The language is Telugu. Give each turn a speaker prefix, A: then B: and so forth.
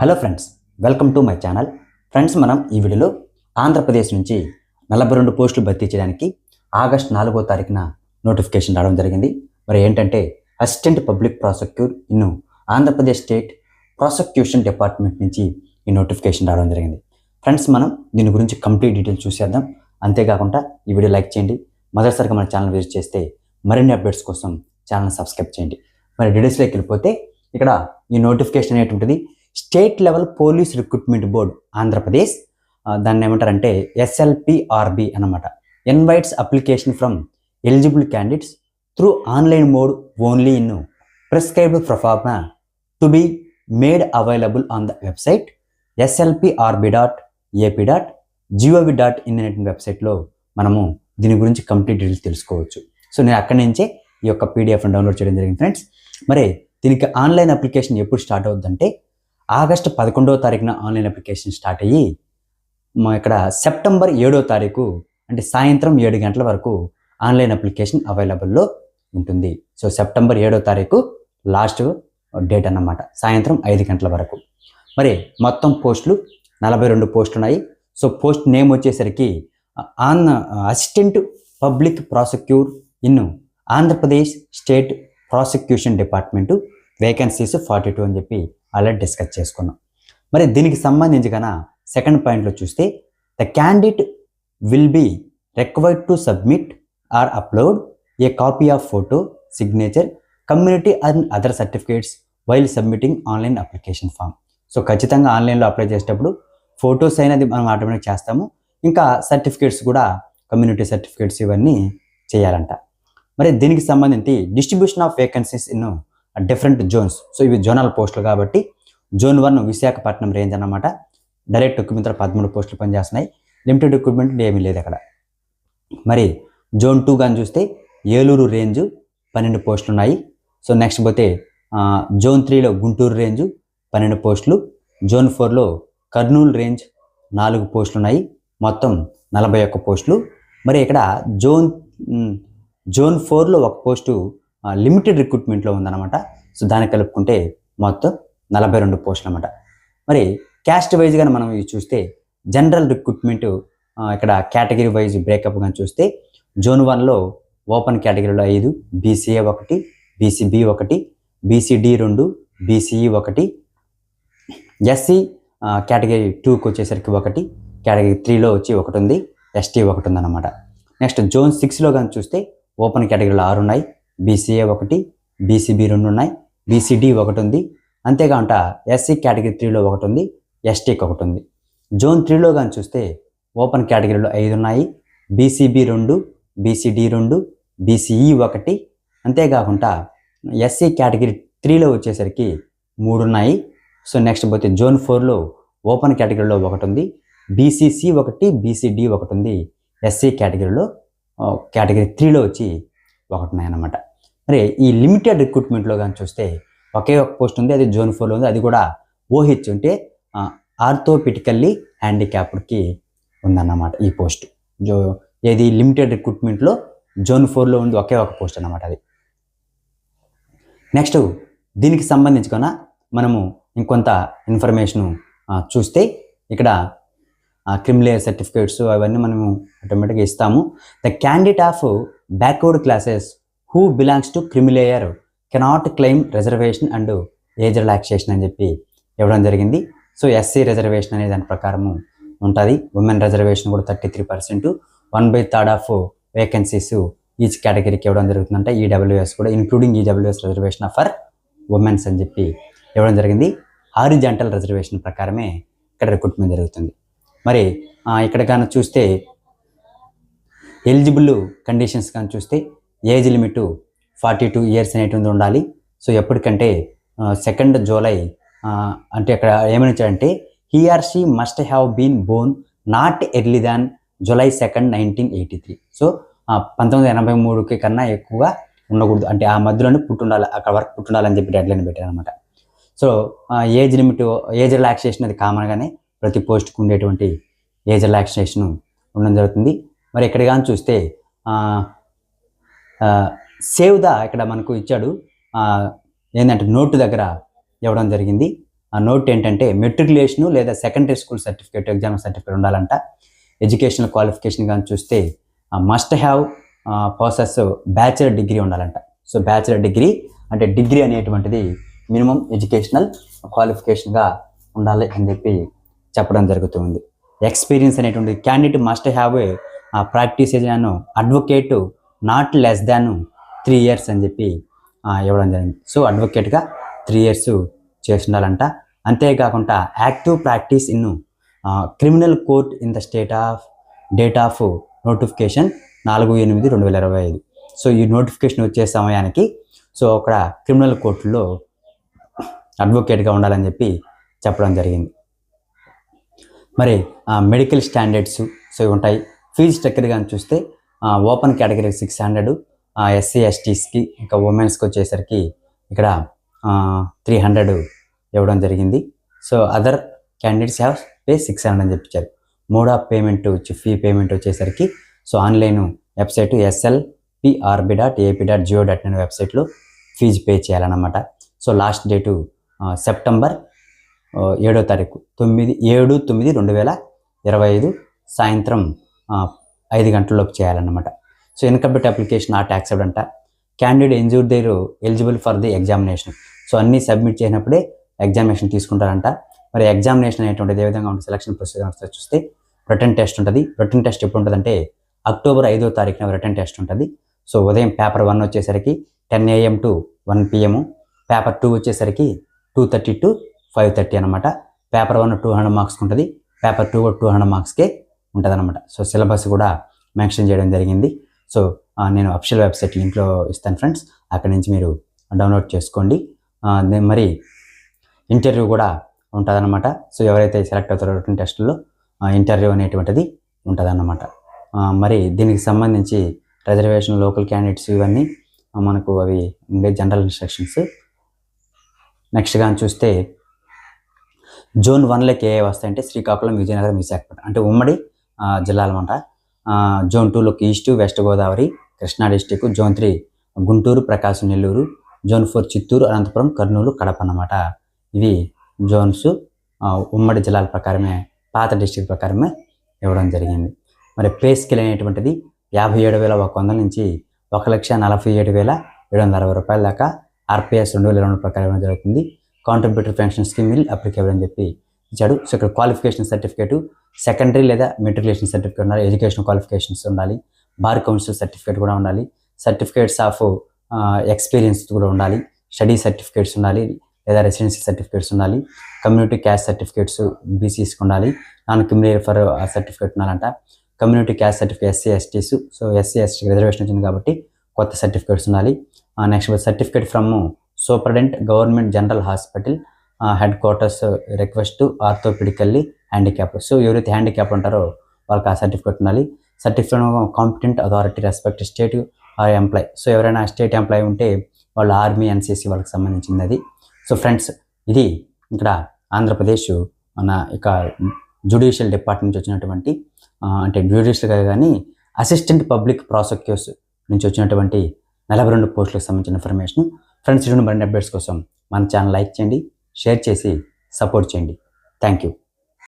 A: Hello friends welcome to my channel. Friends మనం ఈ వీడియోలో ఆంధ్రప్రదేశ్ నుంచి నలభై రెండు పోస్టులు భర్తీ చేయడానికి ఆగస్ట్ నాలుగో తారీఖున నోటిఫికేషన్ రావడం జరిగింది. మరి ఏంటంటే అసిస్టెంట్ పబ్లిక్ ప్రాసిక్యూర్ ఇన్ను ఆంధ్రప్రదేశ్ స్టేట్ ప్రాసిక్యూషన్ డిపార్ట్మెంట్ నుంచి ఈ నోటిఫికేషన్ రావడం జరిగింది. ఫ్రెండ్స్ మనం దీని గురించి కంప్లీట్ డీటెయిల్స్ చూసేద్దాం. అంతేకాకుండా ఈ వీడియో లైక్ చేయండి. మొదటిసారిగా మన ఛానల్ విజిట్ చేస్తే మరిన్ని అప్డేట్స్ కోసం ఛానల్ సబ్స్క్రైబ్ చేయండి. మరి డీటెయిల్స్లోకి వెళ్ళిపోతే ఇక్కడ ఈ నోటిఫికేషన్ అనేటువంటిది state level police recruitment board Andhra Pradesh. దాన్ని ఏమంటారంటే ఎస్ఎల్పిఆర్బి అన్నమాట. Invites application from eligible candidates through online mode only in prescribed proforma to be made available on the website SLPRB dot AP dot GOV dot in అనే వెబ్సైట్లో మనము దీని గురించి కంప్లీట్ డీటెయిల్స్ తెలుసుకోవచ్చు. సో నేను అక్కడి నుంచే ఈ యొక్క పీడిఎఫ్ను డౌన్లోడ్ చేయడం జరిగింది ఫ్రెండ్స్. మరి దీనికి ఆన్లైన్ అప్లికేషన్ ఎప్పుడు స్టార్ట్ అవుతుందంటే ఆగస్టు పదకొండవ తారీఖున ఆన్లైన్ అప్లికేషన్ స్టార్ట్ అయ్యి మా ఇక్కడ సెప్టెంబర్ ఏడో తారీఖు అంటే సాయంత్రం ఏడు గంటల వరకు ఆన్లైన్ అప్లికేషన్ అవైలబుల్లో ఉంటుంది. సో సెప్టెంబర్ ఏడో తారీఖు లాస్ట్ డేట్ అన్నమాట. సాయంత్రం ఐదు గంటల వరకు. మరి మొత్తం పోస్టులు నలభై రెండు పోస్టులు ఉన్నాయి సో పోస్ట్ నేమ్ వచ్చేసరికి on assistant public prosecutor in Andhra Pradesh state prosecution department vacancies forty two అని చెప్పి ఆల్రెడీ డిస్కస్ చేసుకున్నాం. మరి దీనికి సంబంధించి కన సెకండ్ పాయింట్లో చూస్తే the candidate will be required to submit or upload a copy of photo signature community and other certificates while submitting online application form so ఖచ్చితంగా ఆన్లైన్లో అప్లై చేసేటప్పుడు ఫొటోస్ అయినది మనం ఆటోమేటిక్ చేస్తాము. ఇంకా సర్టిఫికేట్స్ కూడా కమ్యూనిటీ సర్టిఫికేట్స్ ఇవన్నీ చేయాలంట. మరి దీనికి సంబంధించి distribution of vacancies in different zones so ఇవి జోనల్ పోస్టులు కాబట్టి జోన్ వన్ విశాఖపట్నం రేంజ్ అన్నమాట. డైరెక్ట్ రిక్రూట్మెంట్ పదమూడు పోస్టులు పనిచేస్తున్నాయి. లిమిటెడ్ రిక్రూట్మెంట్ ఏమీ లేదు అక్కడ మరి జోన్ టూ కానీ చూస్తే ఏలూరు రేంజ్ పన్నెండు పోస్టులు ఉన్నాయి. సో నెక్స్ట్ పోతే జోన్ త్రీలో గుంటూరు రేంజ్ పన్నెండు పోస్టులు జోన్ ఫోర్లో కర్నూలు రేంజ్ నాలుగు పోస్టులు ఉన్నాయి. మొత్తం నలభై ఒక్క పోస్టులు మరి ఇక్కడ జోన్ జోన్ ఫోర్లో ఒక పోస్టు లిమిటెడ్ రిక్రూట్మెంట్లో ఉందన్నమాట. సో దాన్ని కలుపుకుంటే మొత్తం నలభై రెండు పోస్టులు అనమాట మరి క్యాస్ట్ వైజ్ కానీ మనం ఇవి చూస్తే జనరల్ రిక్రూట్మెంట్ ఇక్కడ కేటగిరీ వైజ్ బ్రేకప్ కానీ చూస్తే జోన్ వన్లో ఓపెన్ కేటగిరీలో ఐదు బీసీఏ ఒకటి బీసీబీ ఒకటి బీసీడి రెండు బీసీఈ ఒకటి ఎస్సీ కేటగిరీ టూకి వచ్చేసరికి ఒకటి కేటగిరీ త్రీలో వచ్చి ఒకటి ఉంది ఎస్టీ ఒకటి ఉందన్నమాట. నెక్స్ట్ జోన్ సిక్స్లో కానీ చూస్తే ఓపెన్ కేటగిరీలో ఆరు ఉన్నాయి. బీసీఏ ఒకటి బీసీబీ రెండు ఉన్నాయి బీసీడి ఒకటి ఉంది. అంతేకాకుండా ఎస్సీ కేటగిరీ త్రీలో ఒకటి ఉంది ఎస్టీకి ఒకటి ఉంది. జోన్ త్రీలో కానీ చూస్తే ఓపెన్ కేటగిరీలో ఐదు ఉన్నాయి. బీసీబీ రెండు బీసీడి రెండు బీసీఈ ఒకటి. అంతేకాకుండా ఎస్సీ కేటగిరీ త్రీలో వచ్చేసరికి మూడు ఉన్నాయి. సో నెక్స్ట్ పోతే జోన్ ఫోర్లో ఓపెన్ కేటగిరీలో ఒకటి ఉంది. బీసీసీ ఒకటి బీసీడి ఒకటి ఉంది. ఎస్సీ కేటగిరీలో కేటగిరీ త్రీలో వచ్చి ఒకటి ఉన్నాయన్నమాట. మరి ఈ లిమిటెడ్ రిక్రూట్మెంట్లో కానీ చూస్తే ఒకే ఒక పోస్ట్ ఉంది అది జోన్ ఫోర్లో ఉంది అది కూడా ఓహెచ్ అంటే ఆర్థోపిటికల్లీ హ్యాండిక్యాప్డ్కి ఉందన్నమాట ఈ పోస్ట్ జో ఏది లిమిటెడ్ రిక్రూట్మెంట్లో జోన్ ఫోర్లో ఉంది ఒకే ఒక పోస్ట్ అన్నమాట అది. నెక్స్ట్ దీనికి సంబంధించుకున్న మనము ఇంకొంత ఇన్ఫర్మేషను చూస్తే ఇక్కడ క్రిమిలేయర్ సర్టిఫికేట్స్ అవన్నీ మనము ఆటోమేటిక్గా ఇస్తాము. The candidate of backward classes who belongs to creamy layer cannot claim reservation and age relaxation అని చెప్పి ఇవ్వడం జరిగింది. సో ఎస్సీ రిజర్వేషన్ అనే దాని ప్రకారము ఉంటుంది. ఉమెన్ రిజర్వేషన్ కూడా thirty three percent one by third of vacancies each కేటగిరీకి ఇవ్వడం జరుగుతుందంటే. ఈడబ్ల్యూఎస్ కూడా including EWS reservation for womens అని చెప్పి ఇవ్వడం జరిగింది. హారిజాంటల్ రిజర్వేషన్ ప్రకారమే ఇక్కడ రిక్రూట్మెంట్ జరుగుతుంది. మరి ఇక్కడ కానీ చూస్తే ఎలిజిబుల్ కండిషన్స్ కానీ చూస్తే age limit forty two years అనేటువంటి ఉండాలి. సో ఎప్పటికంటే సెకండ్ జూలై అంటే అక్కడ ఏమని ఇచ్చాడంటే he or she must have been born not early than July second nineteen eighty three so పంతొమ్మిది వందల ఎనభై మూడుకి కన్నా ఎక్కువగా ఉండకూడదు. అంటే ఆ మధ్యలోనే పుట్టుండాలి అక్కడ వరకు పుట్టుండాలని చెప్పి డెడ్లైన్ పెట్టారు అనమాట so age limit age relaxation అది కామన్గానే ప్రతి పోస్ట్కి ఉండేటువంటి ఏజ్ రిలాక్సేషన్ ఉండడం జరుగుతుంది. మరి ఇక్కడ కానీ చూస్తే సేవ్ ద ఇక్కడ మనకు ఇచ్చాడు. ఏంటంటే నోటు దగ్గర ఇవ్వడం జరిగింది. ఆ నోట్ ఏంటంటే మెట్రికులేషను లేదా secondary school certificate exam certificate ఉండాలంట. ఎడ్యుకేషనల్ క్వాలిఫికేషన్ కానీ చూస్తే must have process bachelor degree ఉండాలంట. సో బ్యాచిలర్ డిగ్రీ అంటే డిగ్రీ అనేటువంటిది మినిమం ఎడ్యుకేషనల్ క్వాలిఫికేషన్గా ఉండాలి అని చెప్పి చెప్పడం జరుగుతుంది. ఎక్స్పీరియన్స్ అనేటువంటి candidate must have a practice Anu advocate not less than three years అని చెప్పి ఇవ్వడం జరిగింది. సో అడ్వకేట్గా త్రీ ఇయర్స్ చేస్తుండాలంట. అంతేకాకుండా active practice in criminal court in the state of date of notification నాలుగు ఎనిమిది రెండు వేల ఇరవై ఐదు. సో ఈ నోటిఫికేషన్ వచ్చే సమయానికి సో అక్కడ క్రిమినల్ కోర్టులో అడ్వకేట్గా ఉండాలని చెప్పి చెప్పడం జరిగింది. మరి మెడికల్ స్టాండర్డ్స్ సో ఉంటాయి. ఫీజు స్ట్రక్చర్ కానీ చూస్తే open category six hundred SC ఎస్టీస్కి ఇంకా ఉమెన్స్కి వచ్చేసరికి ఇక్కడ త్రీ హండ్రెడ్ ఇవ్వడం జరిగింది. So other candidates have pay six hundred అని చెప్పించారు మూడో ఆఫ్ పేమెంట్ వచ్చి ఫీ పేమెంట్ వచ్చేసరికి so online website SL PRB dot AP dot geo dot in వెబ్సైట్లో ఫీజు పే చేయాలన్నమాట. సో లాస్ట్ డేటు సెప్టెంబర్ ఏడో తారీఖు తొమ్మిది ఏడు తొమ్మిది రెండు వేల ఇరవై ఐదు సాయంత్రం ఐదు గంటల్లోపు చేయాలన్నమాట. So incomplete application not accept అంట candidate ensure their eligible for the examination so అన్నీ సబ్మిట్ చేసినప్పుడే ఎగ్జామినేషన్ తీసుకుంటారంట. మరి ఎగ్జామినేషన్ అనేటువంటిది ఏ విధంగా ఉంటుంది? సెలక్షన్ ప్రొసీజర్ చూస్తే రిటర్న్ టెస్ట్ ఉంటుంది. రిటర్న్ టెస్ట్ ఎప్పుడు ఉంటుందంటే అక్టోబర్ ఐదో తారీఖున రిటర్న్ టెస్ట్ ఉంటుంది. సో ఉదయం పేపర్ వన్ వచ్చేసరికి ten AM to one PM paper two వచ్చేసరికి two thirty to five thirty అనమాట paper one two hundred marks ఉంటుంది. పేపర్ టూ టూ హండ్రెడ్ మార్క్స్కే ఉంటుందన్నమాట. సో సిలబస్ కూడా మెన్షన్ చేయడం జరిగింది. సో నేను అఫిషియల్ వెబ్సైట్ లింక్లో ఇస్తాను ఫ్రెండ్స్. అక్కడి నుంచి మీరు డౌన్లోడ్ చేసుకోండి. మరి ఇంటర్వ్యూ కూడా ఉంటుందన్నమాట. సో ఎవరైతే సెలెక్ట్ అవుతారో టెస్టుల్లో ఇంటర్వ్యూ అనేటువంటిది ఉంటుందన్నమాట. మరి దీనికి సంబంధించి రిజర్వేషన్ లోకల్ క్యాండిడేట్స్ ఇవన్నీ మనకు అవి ఉండే జనరల్ ఇన్స్ట్రక్షన్స్. నెక్స్ట్ కానీ చూస్తే జోన్ వన్లోకి ఏ వస్తాయంటే శ్రీకాకుళం విజయనగరం విశాఖపట్నం. అంటే ఉమ్మడి ఆ, జిల్లాలు అనమాట zone టూలోకి east west Godavari Krishna district zone three Guntur Prakasam Nellore zone four Chittoor Anantapur Kurnool Kadapa అన్నమాట. ఇవి జోన్స్ ఉమ్మడి జిల్లాల ప్రకారమే పాత డిస్టిక్ ప్రకారమే ఇవ్వడం జరిగింది. మరి పే స్కేల్ అనేటువంటిది యాభై ఏడు వేల ఒక వందల నుంచి ఒక లక్ష నలభై ఏడు వేల ఏడు వందల అరవై రూపాయల దాకా ఆర్పిఎస్ రెండు వేల ఇరవై రెండు ప్రకారం ఇవ్వడం జరుగుతుంది. కాంట్రిబ్యూటర్ పెన్షన్ స్కీమ్ అప్లికేబుల్ అని చెప్పి ఇచ్చాడు. సో ఇక్కడ క్వాలిఫికేషన్ సర్టిఫికేట్ సెకండరీ లేదా మెట్రికులేషన్ సర్టిఫికేట్ ఉండాలి ఎడ్యుకేషన్ క్వాలిఫికేషన్స్ ఉండాలి బార్ కౌన్సిల్ సర్టిఫికేట్ కూడా ఉండాలి సర్టిఫికేట్స్ ఆఫ్ ఎక్స్పీరియన్స్ కూడా ఉండాలి స్టడీ సర్టిఫికేట్స్ ఉండాలి లేదా రెసిడెన్సీ సర్టిఫికేట్స్ ఉండాలి కమ్యూనిటీ క్యాస్ట్ సర్టిఫికేట్స్ బీసీస్కి ఉండాలి నాన్ క్రిమినల్ ఫర్ సర్టిఫికేట్ ఉండాలంట. Community caste certificate SC STs so SC ST reservation వచ్చింది కాబట్టి కొత్త సర్టిఫికేట్స్ ఉండాలి. Next certificate from superintendent government general hospital headquarters request orthopedically handicap so ఎవరైతే హ్యాండిక్యాప్ ఉంటారో వాళ్ళకి ఆ సర్టిఫికేట్ ఉండాలి. Certificate competent authority respect state or employ so ఎవరైనా స్టేట్ ఎంప్లాయ్ ఉంటే వాళ్ళు ఆర్మీ ఎన్సీసీ వాళ్ళకి సంబంధించింది అది సో ఫ్రెండ్స్ ఇది ఇక్కడ ఆంధ్రప్రదేశ్ మన ఇక జ్యుడిషియల్ డిపార్ట్మెంట్ నుంచి వచ్చినటువంటి అంటే జ్యుడిషియల్గా కానీ అసిస్టెంట్ పబ్లిక్ ప్రాసిక్యూర్స్ నుంచి వచ్చినటువంటి నలభై రెండు పోస్టులకు సంబంధించిన ఇన్ఫర్మేషన్ ఫ్రెండ్స్ ఇటువంటి మరిన్ని అప్డేట్స్ కోసం మన ఛానల్ లైక్ చేయండి. షేర్ చేసి సపోర్ట్ చేయండి. Thank you.